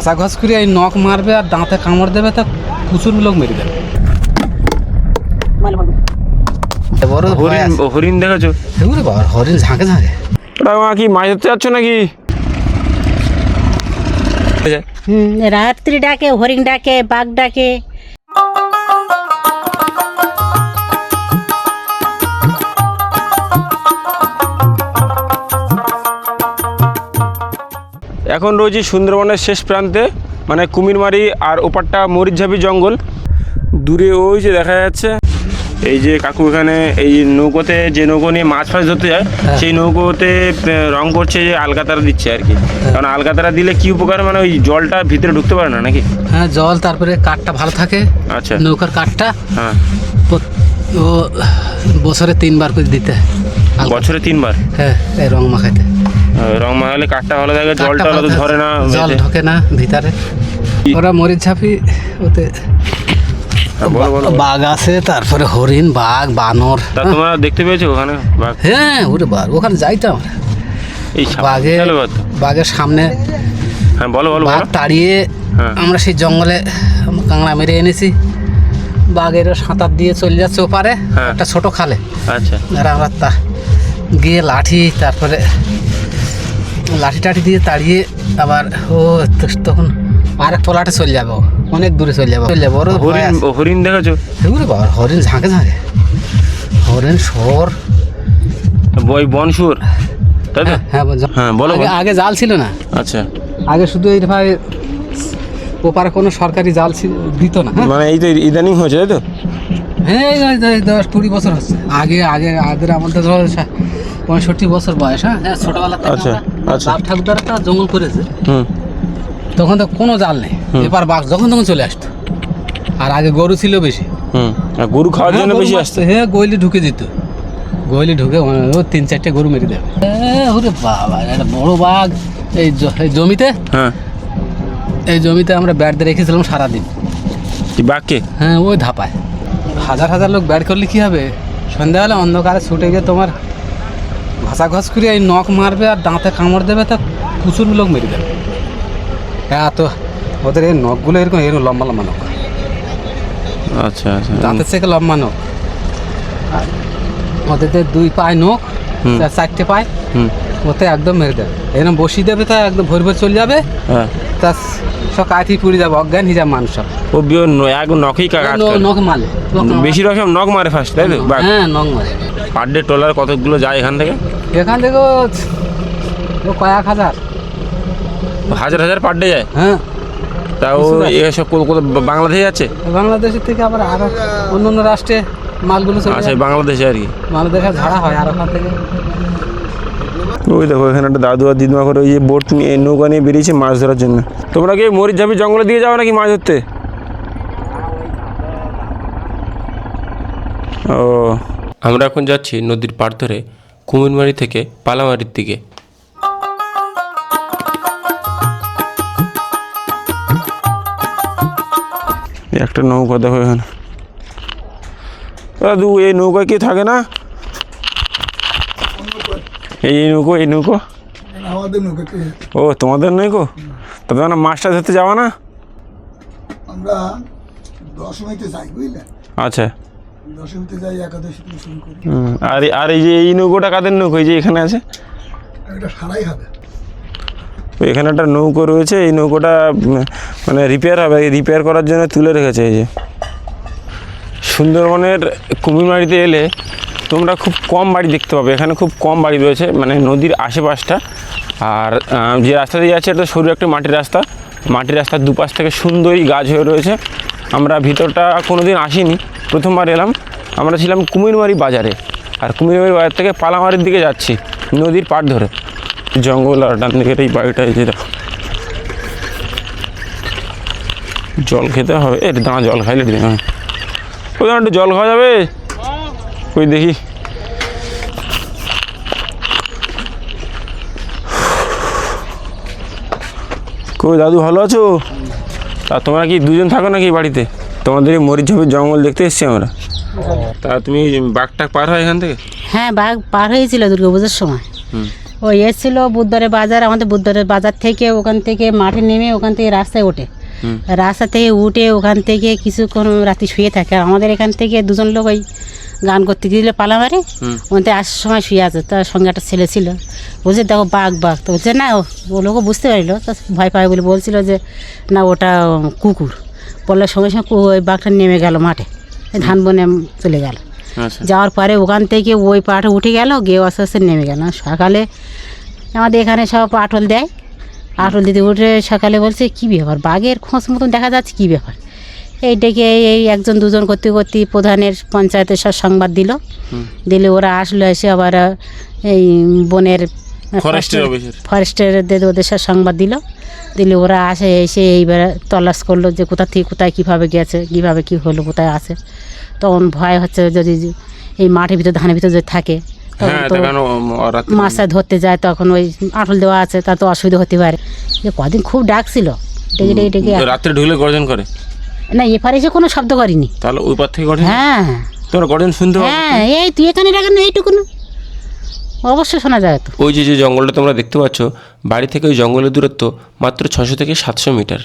ঘাসা ঘাস করে এই নখ মারবে আর দাঁতে কামড় দেবে তা প্রচুর লোক মেরে দেবে। বড় হরিণ দেখেছ? হরিণ ঝাঁকে ঝাঁকে। কি মাছ ধরতে যাচ্ছ নাকি? হুম রাত্রি ডাকে হরিণ ডাকে বাঘ ডাকে। এখন রয়েছি সুন্দরবনের শেষ প্রান্তে মানে কুমিরমারি আর ওপারটা মরিচঝাপি জঙ্গল। দূরে ওই যে দেখা যাচ্ছে এই যে কাকু এখানে এই নৌকোতে যে নৌকো নিয়ে মাছ ফাছ ধরতে যায় সেই নৌকোতে রং করছে যে আলকাতারা দিচ্ছে আর কি। কারণ আলকাতারা দিলে কি উপকার মানে ওই জলটা ভিতরে ঢুকতে পারে না নাকি? হ্যাঁ জল তারপরে কাঠটা ভালো থাকে। আচ্ছা। নৌকার কাঠটা হ্যাঁ। ও বছরে তিনবার করে দিতে হয়। বছরে তিনবার? হ্যাঁ এই রং মাখাইতে। রং মাখালে কাঠটা ভালো থাকে জলটা ভালো ধরে না জল ঢোকে না ভিতরে। ওরা মরিচ ঝাপি ওতে হ্যাঁ। বাঘ আছে তারপরে হরিণ বাঘ বানর তা তোমরা দেখতে পেয়েছ ওখানে হ্যাঁ ওরে বাঘ ওখানে যাইতাম। বাঘে বাঘের সামনে হ্যাঁ বলো বলো বাঘ তাড়িয়ে হ্যাঁ। আমরা সেই জঙ্গলে কাঁকড়া মেরে এনেছি। বাঘের সাঁতার দিয়ে চলে যাচ্ছে ওপারে হ্যাঁ। একটা ছোট খালে। আচ্ছা। আর আমরা তা গিয়ে লাঠি তারপরে লাঠি টাঠি দিয়ে তাড়িয়ে আবার ও তখন আরেক পলাটে চলে যাবে। অনেক দূরে চলে যাবে। চলে যাবে। হরিণ। হরিণ দেখেছ? এগুলো বাবা হরিণ ঝাঁকে ঝাঁকে। হরিণ শোর ওই বনশুর তাই তো? হ্যাঁ বল- হ্যাঁ বলো আগে জাল ছিল না। আচ্ছা। আগে শুধু এই ভাই ওপারে কোনো সরকারি জাল ছিল দিত না। হ্যাঁ। মানে এই তো ইদানিং হয়েছে তাই তো? হ্যাঁ দশ কুড়ি বছর হচ্ছে। আগে আগে আগের আমাদের পঁয়ষট্টি বছর বয়স হ্যাঁ? হ্যাঁ, ছোটবেলা থেকে আচ্ছা, আচ্ছা। বাপ ঠাকুরদার জঙ্গল করেছে। হুম। তখন তো কোনো জাল নেই। এবার বাঘ যখন তখন চলে আসতো। আর আগে গরু ছিল বেশি। হুম। গরু খাওয়ার হ্যাঁ, জন্য বেশি আসছে হ্যাঁ গইলি ঢুকে দিত। গইলি ঢুকে তিন চারটে গরু মেরে দেবে। ওরে বাবা একটা বড় বাঘ। এই জমিতে হ্যাঁ। এই জমিতে আমরা ব্যাট দিয়ে রেখেছিলাম সারাদিন। বাঘকে? হ্যাঁ ওই ধাপায়। হাজার হাজার লোক ব্যাট করলে কি হবে? সন্ধ্যাবেলা অন্ধকারে ছুটে গিয়ে তোমার ঘষা ঘষ করে এই নখ মারবে আর দাঁতে কামড় দেবে তা প্রচুর লোক মেরে দেবে। এত ওদের এই নখগুলো এরকম এরকম লম্বা লম্বা নখ। আচ্ছা আচ্ছা। দাঁতের থেকে লম্বা নখ। ওদের দুই পায়ে নখ চারটে পায় হুম। ওতে একদম মেরে দেবে। এরকম বসিয়ে দেবে তা একদম ভোর ভোর চলে যাবে। হ্যাঁ। তা সব কাঠি পুড়ে যাবে অজ্ঞান হয়ে যাবে মানুষ সব। ও বিও এক নখই নখ মারে বেশিরভাগ সব নখ মারে ফার্স্ট তাই তো? হ্যাঁ নখ মারে। পার ডে ট্রলার কতগুলো যায় এখান থেকে? এখান থেকে কয়েক হাজার। হাজার হাজার পার ডে যায়? হ্যাঁ। তাও এসব বাংলাদেশে যাচ্ছে? বাংলাদেশের থেকে আবার আরও অন্য অন্য রাষ্ট্রে মালগুলো চলে আচ্ছা বাংলাদেশে আর কি। বাংলাদেশে ঝাড়া হয় আর ওখান থেকে। ওই দেখো এখানে একটা দাদু আর দিদিমা করে ওই যে বোট নিয়ে নৌকা নিয়ে বেরিয়েছে মাছ ধরার জন্য। তোমরা কি মরিচ ঝাপি জঙ্গলের দিকে যাও নাকি মাছ ধরতে? ও। আমরা এখন যাচ্ছি নদীর পাড় ধরে। কুমিরমারি থেকে পালামারির দিকে। একটা নৌকা দেখো এখানে। দাদু এই নৌকা কি থাকে না? এই নৌকো এই নৌকো। ও তোমাদের নৌকো? তা তোমরা মাছটা ধরতে যাওয়া না? আমরা দশমীতে যাই বুঝলে? আচ্ছা। দশমীতে যাই একাদশী থেকে শুরু করি। হুম, আর এই- আর এই যে এই নৌকোটা কাদের নৌকো? এই যে এখানে আছে? এটা সারাই হবে। এখানে একটা নৌকো রয়েছে এই নৌকোটা মানে রিপেয়ার হবে রিপেয়ার করার জন্য তুলে রেখেছে এই যে। সুন্দরবনের কুমিরমারিতে এলে তোমরা খুব কম বাড়ি দেখতে পাবে। এখানে খুব কম বাড়ি রয়েছে মানে নদীর আশেপাশটা। আর যে রাস্তা দিয়ে যাচ্ছে এটা সরু একটা মাটির রাস্তা। মাটির রাস্তার দুপাশ থেকে সুন্দরী গাছ হয়ে রয়েছে। আমরা ভিতরটা কোনো দিন আসিনি, প্রথমবার এলাম। আমরা ছিলাম কুমিরমারি বাজারে। আর কুমিরমারি বাজার থেকে পালামারির দিকে যাচ্ছি, নদীর পাড় ধরে। জঙ্গল আর ডান দিকের এই বাড়িটা এই যে দেখো। জল খেতে হবে, এর দাঁড়া জল খাইলে ওই একটু জল খাওয়া যাবে? ওই দেখি। কই দাদু ভালো আছো? তা তোমরা কি দুজন থাকো নাকি বাড়িতে? তোমাদের এই মরিচঝাপের জঙ্গল দেখতে এসছি আমরা। তা তুমি বাঘটাক পার হয় এখান থেকে? হ্যাঁ বাঘ পার হয়েছিল দুর্গাপুজোর সময়। ওই এসেছিল বুধবারের বাজার আমাদের বুধবারের বাজার থেকে ওখান থেকে মাঠে নেমে ওখান থেকে রাস্তায় ওঠে। রাস্তা থেকে উঠে ওখান থেকে কিছুক্ষণ রাতে শুয়ে থাকে। আমাদের এখান থেকে দুজন লোক ওই গান করতে গিয়েছিল পালামারে। ওখান আসার সময় শুয়ে আছে। তার সঙ্গে একটা ছেলে ছিল। বলছে দেখো বাঘ বাঘ। তো বলছে না ও লোকও বুঝতে পারল। তো ভয় পায় বলে বলছিল যে না ওটা কুকুর। বলার সঙ্গে সঙ্গে ওই বাঘটা নেমে গেল মাঠে। ধান বনে চলে গেল। আচ্ছা। যাওয়ার পরে ওখান থেকে ওই পাটে উঠে গেল গিয়ে আস্তে আস্তে নেমে গেল। সকালে আমাদের এখানে সব আটল দেয়। আটল দিতে উঠে সকালে বলছে কী ব্যাপার? বাঘের খোঁজ মতন দেখা যাচ্ছে কী ব্যাপার? এই ডেকে এই একজন দুজন করতে করতে প্রধানের পঞ্চায়েতের সব সংবাদ দিল। দিলে ওরা আসলো এসে আবার এই বনের ফরেস্টের ওদের সব সংবাদ দিল। দিলে ওরা আসে এসে এইবার তল্লাশ করল যে কোথা থেকে কোথায় কীভাবে গেছে কীভাবে কী হলো কোথায় আছে। তখন ভয় হচ্ছে যদি এই মাঠের ভিতর ধানের ভিতর যদি থাকে। হ্যাঁ মাছটা ধরতে যায় তখন ওই আঁটল দেওয়া আছে তা তো অসুবিধা হতে পারে। যে কদিন খুব ডাকছিল ডেকে ডেকে ডেকে রাত্রে ঢুকলে গর্জন করে? না এপারে এসে কোনো শব্দ করিনি। তাহলে ওই পার থেকে গর্জন? হ্যাঁ। তোমরা গর্জন শুনতে হ্যাঁ এই তুই এখানে ডাকেন এইটুকুনো অবশ্যই শোনা যায় তো। ওই যে যে জঙ্গলটা তোমরা দেখতে পাচ্ছ বাড়ি থেকে ওই জঙ্গলের দূরত্ব মাত্র ছশো থেকে সাতশো মিটার।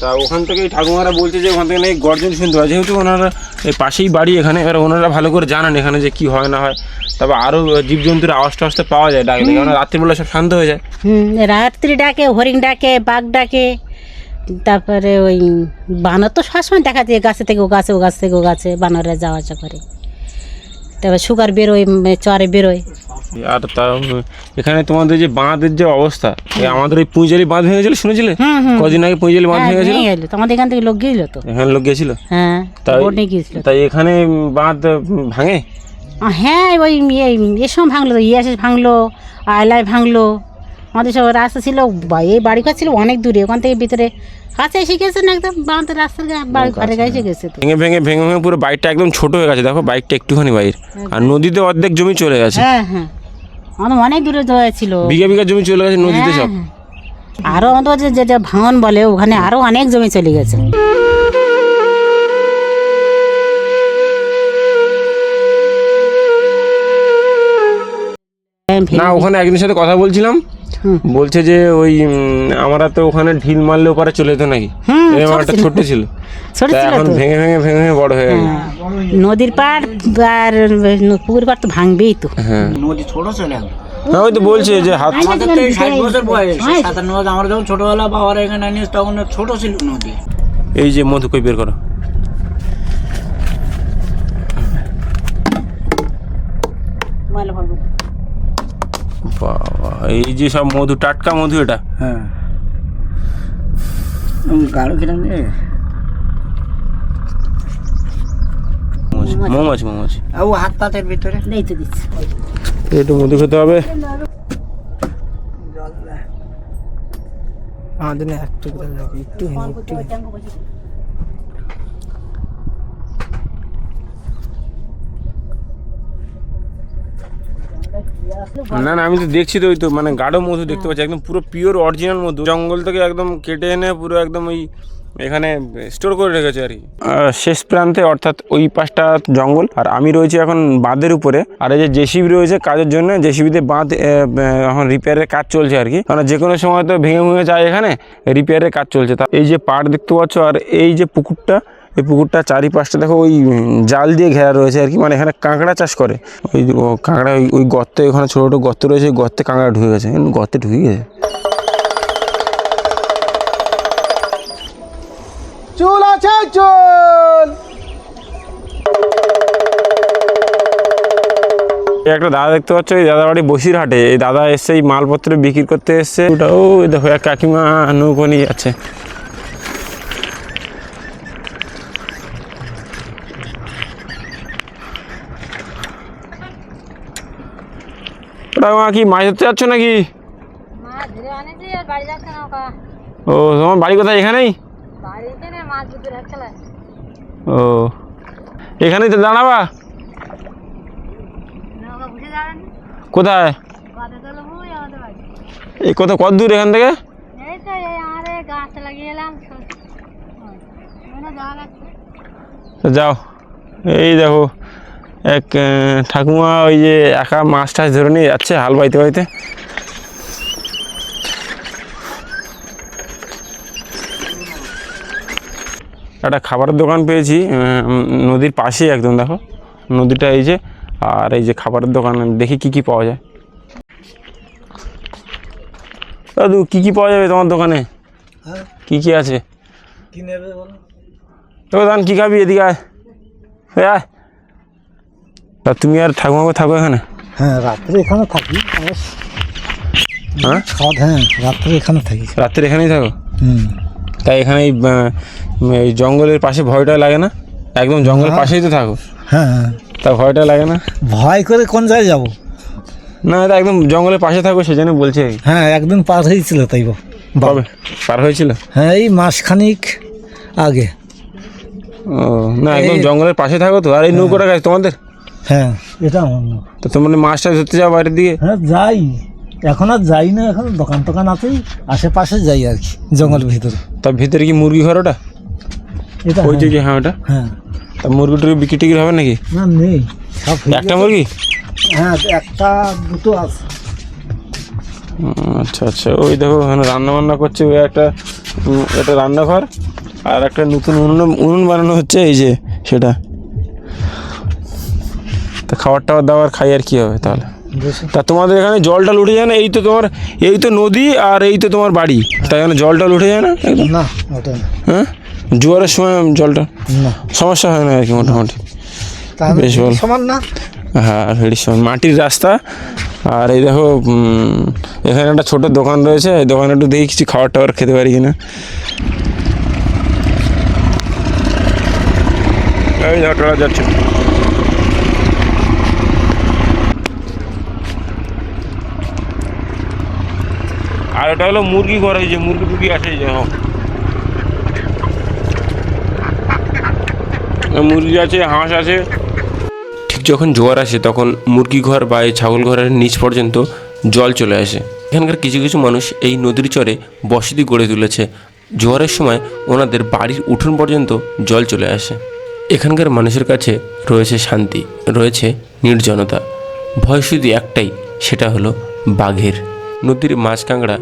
তা ওখান থেকে ঠাকুমারা বলছে যে ওখান থেকে নাকি গর্জন শুনতে হয়। যেহেতু ওনারা এই পাশেই বাড়ি এখানে এবার ওনারা ভালো করে জানান এখানে যে কি হয় না হয়। তারপর আরও জীবজন্তুর আওয়াজ টাওয়াজটা পাওয়া যায় ডাকলে কারণ রাত্রিবেলা সব শান্ত হয়ে যায়। হুম রাত্রি ডাকে হরিণ ডাকে বাঘ ডাকে তারপরে ওই বানর তো সবসময় দেখা যায় গাছে থেকে ও গাছে ও গাছ থেকে ও গাছে বানররা যাওয়া আসা করে। তারপর সুগার বেরোয় চরে বেরোয়। আর তা এখানে তোমাদের যে বাঁধের যে অবস্থা আমাদের ওই পুঁজালি বাঁধ ভেঙে গেছিল শুনেছিলে? কদিন আগে পুঁজালি বাঁধ হ্যাঁ, ভেঙে গেছিল? তোমাদের এখান থেকে লোক গিয়েছিল তো? এখানে লোক গিয়েছিল। হ্যাঁ তাই গিয়েছিল। এখানে বাঁধ ভাঙে? হ্যাঁ ওই এসব এর ভাঙলো তো ইয়াসে ভাঙলো আয়লায় ভাঙলো। আমাদের সব রাস্তা ছিল এই বাড়ি ঘর ছিল অনেক দূরে ওখান থেকে ভিতরে কাছে এসে গেছে না একদম বাঁধের রাস্তার বাড়ি ঘরে গা এসে গেছে ভেঙে ভেঙে ভেঙে ভেঙে পুরো বাইকটা একদম ছোট হয়ে গেছে দেখো বাইকটা একটুখানি বাইর আর নদীতে অর্ধেক জমি চলে গেছে। হ্যাঁ হ্যাঁ। আমাদের অনেক দূরে ছিল। বিঘা বিঘা জমি চলে গেছে নদীতে সব। হ্যাঁ, হ্যাঁ। আমাদের যে যেটা ভাঙন বলে ওখানে আরও অনেক জমি চলে গেছে। না ওখানে একজনের সাথে কথা বলছিলাম। বলছে যে ওই আমরা তো ওখানে ঢিল মারলে ওপারে চলে যেত নাকি? এরকম ছোট ছিল। ছোট্ট ছিল। ছোট ছিল এখন ভেঙে ভেঙে ভেঙে ভেঙে বড় হয়ে গেছে। হ্যাঁ। নদীর পাড় আর পুকুর পাড় তো ভাঙবেই তো। হ্যাঁ। নদী ছোট ছিল এখন। হ্যাঁ ওই তো বলছে যে হাত আমাদের তো এই ষাট বছর বয়স। সাতান্ন বছর আমরা যখন ছোটবেলা বাবার এখানে আনিস তখন ছোট ছিল নদী। এই যে মধু কই বের করো বাবা এই যে সব মধু টাটকা মধু এটা? হ্যাঁ। গাঢ় কিরম রে। মৌমাছি মৌমাছি। ও হাত পাতের ভিতরে। এই তো দিচ্ছি। একটু মধু খেতে হবে। আমাদের একটু একটু না না, আমি তো দেখছি তো ওই তো মানে গাঢ় মধু দেখতে পাচ্ছি, একদম পুরো পিওর অরিজিনাল মধু। জঙ্গল থেকে একদম কেটে এনে পুরো একদম ওই এখানে স্টোর করে রেখেছে আর কি। শেষ প্রান্তে অর্থাৎ ওই পাশটা জঙ্গল, আর আমি রয়েছি এখন বাঁধের উপরে। আর এই যে জেসিবি রয়েছে কাজের জন্য, জেসিবিতে বাঁধ এখন রিপেয়ারের কাজ চলছে আর কি। কারণ যে কোনো সময় তো ভেঙে ভেঙে যায় এখানে রিপেয়ারের কাজ চলছে। তা এই যে পাড় দেখতে পাচ্ছ, আর এই যে পুকুরটা, এই পুকুরটা চারিপাশটা দেখো, ওই জাল দিয়ে ঘেরা রয়েছে আর কি। মানে এখানে কাঁকড়া চাষ করে। ওই কাঁকড়া ওই গর্তে, ওখানে ছোটো ছোটো গর্ত রয়েছে, ওই গর্তে কাঁকড়া ঢুকে গেছে। গর্তে ঢুকে গেছে। চুল আছে চুল! এই একটা দাদা দেখতে পাচ্ছ এই দাদা বাড়ি বসিরহাটে। এই দাদা এসছে এই মালপত্র বিক্রি করতে এসছে। ওটা ও দেখো এক কাকিমা নৌকো নিয়ে যাচ্ছে। ওটা মা কি মাছ ধরতে যাচ্ছে নৌকা। ও তোমার বাড়ি কোথায় এখানেই? ও। এখানেই তো দাঁড়াবা? কোথায়? এই কত কত দূর এখান থেকে? যাও। এই দেখো, এক ঠাকুমা ওই যে একা মাছ টাছ ধরে নিয়ে যাচ্ছে হাল বাইতে বাইতে। একটা খাবারের দোকান পেয়েছি নদীর পাশেই একদম দেখো। নদীটা এই যে আর এই যে খাবারের দোকান দেখি কি কি পাওয়া যায়। দাদু কি কি পাওয়া যাবে তোমার দোকানে? কি কি আছে? কি নেবে বলো? দান কি খাবি এদিকে আয়। তা তুমি আর ঠাকুমাকে থাকো এখানে? হ্যাঁ রাত্রে এখানে থাকি। হ্যাঁ? হ্যাঁ রাত্রে এখানে থাকি। রাত্রে এখানেই থাকো? হুম। তাই এখানে এই, জঙ্গলের পাশে ভয়টা লাগে না? একদম জঙ্গলের পাশেই তো থাকো। হ্যাঁ তা ভয়টা লাগে না? ভয় করে কোন জায়গায় যাব? না এটা একদম জঙ্গলের পাশে থাকো সেই জন্য বলছি। হ্যাঁ একদম পার হয়েছিল তাই বা- কবে? পার হয়েছিল? হ্যাঁ এই মাসখানিক আগে। ও না একদম জঙ্গলের পাশে থাকো তো। আর এই নৌকোটা গাছ তোমাদের? হ্যাঁ এটা আমার তো তোমরা মাছটা ধরতে যাও বাইরের দিকে। হ্যাঁ যাই। এখন আর যাই না এখন দোকান টোকান আছেই আশেপাশে যাই আর কি জঙ্গলের ভিতরে। তার ভিতরে কি মুরগি ঘর ওটা? এটা ওই যে হ্যাঁ, হ্যাঁ ওটা? হ্যাঁ। তা মুরগি টুরগি বিক্রি টিক্রি হবে নাকি? না নেই। সব একটা মুরগি? হ্যাঁ একটা দুটো আছে। আচ্ছা আচ্ছা। ওই দেখো রান্না বান্না করছে ওই একটা একটা রান্নাঘর আর একটা নতুন উনুন উনুন বানানো হচ্ছে এই যে সেটা। তা খাবার টাবার দাবার খাই আর কি হবে তাহলে? তা তোমাদের এখানে জল টল উঠে যায় না? এই তো তোমার এই তো নদী আর এই তো তোমার বাড়ি। তাই এখানে জল টল উঠে যায় না? না হ্যাঁ? জোয়ারের সময় জলটা? সমস্যা হয় না আর কি মোটামুটি। বেশ ভালো। সমান না? হ্যাঁ হেডির মাটির রাস্তা। আর এই দেখো এখানে একটা ছোট দোকান রয়েছে। এই দোকানে একটু দেখি কিছু খাবার টাবার খেতে পারি কিনা। এই যাচ্ছে। ওটা হলো মুরগি ঘর এই যে মুরগি টুরগি আছে যে। মুরগি আছে, হাঁস আছে। ঠিক যখন জোয়ার আসে, তখন মুরগি ঘর বা এই ছাগল ঘরের নিচ পর্যন্ত জল চলে আসে। এখানকার কিছু কিছু মানুষ এই নদীর চরে বসতি গড়ে তুলেছে। জোয়ারের সময় ওনাদের বাড়ির উঠোন পর্যন্ত জল চলে আসে। এখানকার মানুষের কাছে রয়েছে শান্তি, রয়েছে নির্জনতা। ভয় শুধু একটাই, সেটা হলো বাঘের। নদীর মাছ কাঁকড়া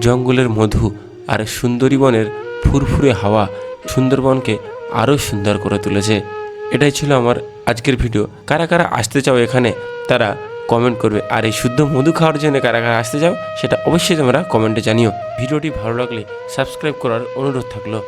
জঙ্গলের মধু আর সুন্দরীবনের ফুরফুরে হাওয়া সুন্দরবনকে আরও সুন্দর করে তুলেছে। এটাই ছিল আমার আজকের ভিডিও। কারা কারা আসতে চাও এখানে, তারা কমেন্ট করবে। আর এই শুদ্ধ মধু খাওয়ার জন্য কারা কারা আসতে চাও, সেটা অবশ্যই তোমরা কমেন্টে জানিও। ভিডিওটি ভালো লাগলে সাবস্ক্রাইব করার অনুরোধ থাকল।